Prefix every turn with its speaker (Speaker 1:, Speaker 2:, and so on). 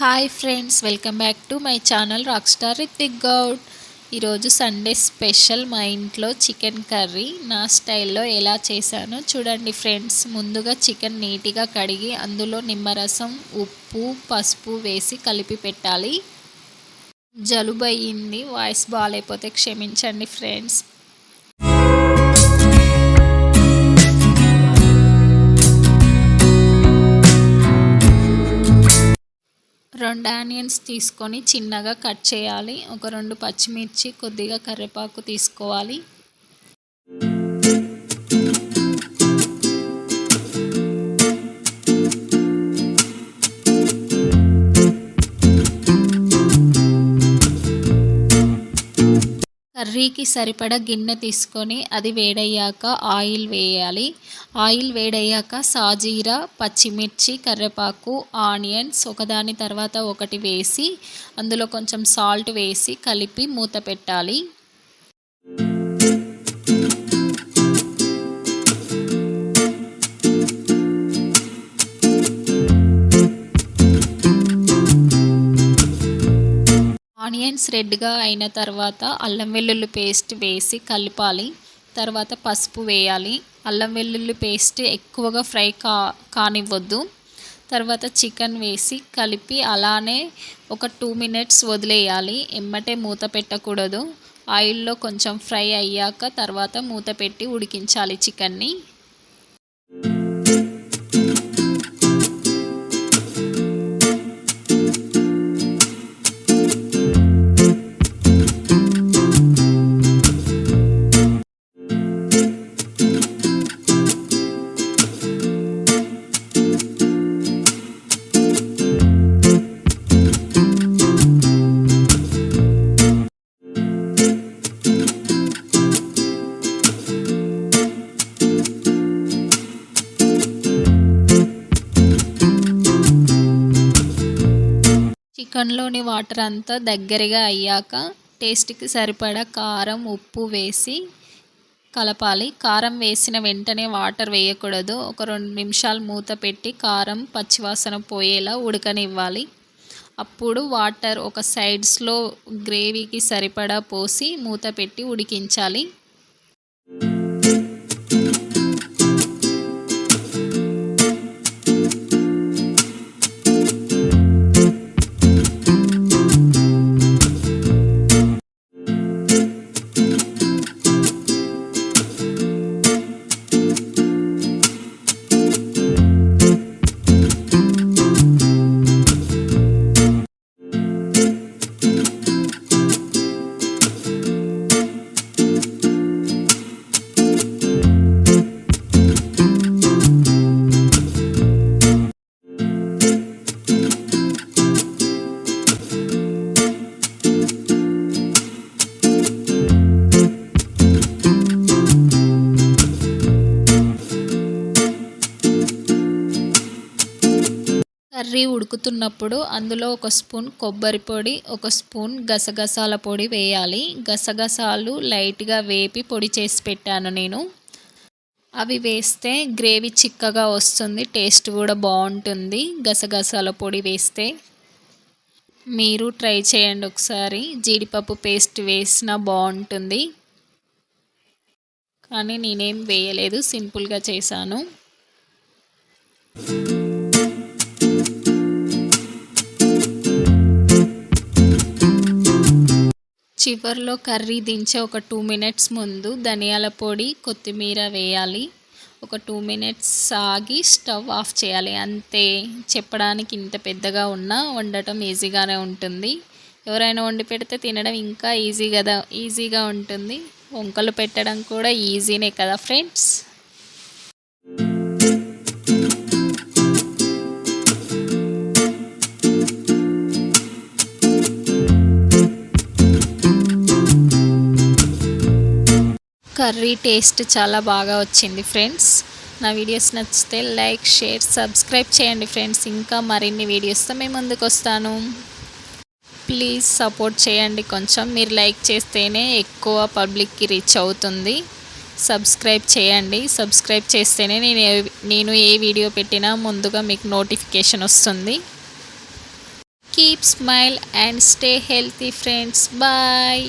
Speaker 1: Hi friends welcome back to my channel rock star Rithik Goud ఈరోజు Sunday special మా ఇంట్లో chicken curry నా స్టైల్లో ఎలా చేశానో చూడండి ఫ్రెండ్స్ ముందుగా చికెన్ నీట్గా కడిగి అందులో నిమ్మరసం ఉప్పు పసుపు వేసి కలిపి పెట్టాలి. జలుబు అయ్యింది వాయిస్ బాగాలేకపోతే క్షమించండి ఫ్రెండ్స్ రెండు ఆనియన్స్ తీసుకొని చిన్నగా కట్ చేయాలి. ఒక రెండు పచ్చిమిర్చి కొద్దిగా కరివేపాకు తీసుకోవాలి. కర్రీకి సరిపడా గిన్నె తీసుకొని అది వేడయ్యాక ఆయిల్ వేయాలి. ఆయిల్ వేడయ్యాక సాజీరా పచ్చిమిర్చి కరివేపాకు ఆనియన్స్ ఒకదాని తర్వాత ఒకటి వేసి అందులో కొంచెం సాల్ట్ వేసి కలిపి మూత పెట్టాలి. ఆనియన్స్ రెడ్గా అయిన తర్వాత అల్లం వెల్లుల్లి పేస్ట్ వేసి కలపాలి. తర్వాత పసుపు వేయాలి. అల్లం వెల్లుల్లి పేస్ట్ ఎక్కువగా ఫ్రై కా కానివ్వద్దు. తర్వాత చికెన్ వేసి కలిపి అలానే ఒక టూ మినిట్స్ వదిలేయాలి. ఎమ్మటే మూత పెట్టకూడదు. ఆయిల్లో కొంచెం ఫ్రై అయ్యాక తర్వాత మూత పెట్టి ఉడికించాలి చికెన్ని. చికెన్లోని వాటర్ అంతా దగ్గరగా అయ్యాక టేస్ట్కి సరిపడా కారం ఉప్పు వేసి కలపాలి. కారం వేసిన వెంటనే వాటర్ వేయకూడదు. ఒక రెండు నిమిషాలు మూత పెట్టి కారం పచ్చివాసన పోయేలా ఉడకనివ్వాలి. అప్పుడు వాటర్ ఒక సైడ్స్లో గ్రేవీకి సరిపడా పోసి మూత పెట్టి ఉడికించాలి. కర్రీ ఉడుకుతున్నప్పుడు అందులో ఒక స్పూన్ కొబ్బరి పొడి ఒక స్పూన్ గసగసాల పొడి వేయాలి. గసగసాలు లైట్గా వేపి పొడి చేసి పెట్టాను నేను. అవి వేస్తే గ్రేవీ చిక్కగా వస్తుంది టేస్ట్ కూడా బాగుంటుంది. గసగసాల పొడి వేస్తే మీరు ట్రై చేయండి ఒకసారి. జీడిపప్పు పేస్ట్ వేసినా బాగుంటుంది. కానీ నేనేం వేయలేదు సింపుల్గా చేశాను. చివర్లో కర్రీ దించే ఒక టూ మినిట్స్ ముందు ధనియాల పొడి కొత్తిమీర వేయాలి. ఒక టూ మినిట్స్ ఆగి స్టవ్ ఆఫ్ చేయాలి. అంతే. చెప్పడానికి ఇంత పెద్దగా ఉన్నా వండటం ఈజీగానే ఉంటుంది. ఎవరైనా వండి పెడితే తినడం ఇంకా ఈజీ కదా ఈజీగా ఉంటుంది. వంకలు పెట్టడం కూడా ఈజీనే కదా ఫ్రెండ్స్? కర్రీ టేస్ట్ చాలా బాగా వచ్చింది ఫ్రెండ్స్. నా వీడియోస్ నచ్చితే లైక్ షేర్ సబ్స్క్రైబ్ చేయండి ఫ్రెండ్స్. ఇంకా మరిన్ని వీడియోస్తో మేము ముందుకు వస్తాను. ప్లీజ్ సపోర్ట్ చేయండి కొంచెం. మీరు లైక్ చేస్తేనే ఎక్కువ పబ్లిక్కి రీచ్ అవుతుంది. సబ్స్క్రైబ్ చేయండి. సబ్స్క్రైబ్ చేస్తేనే నేను నేను ఏ వీడియో పెట్టినా ముందుగా మీకు నోటిఫికేషన్ వస్తుంది. Keep smile and stay healthy friends. Bye.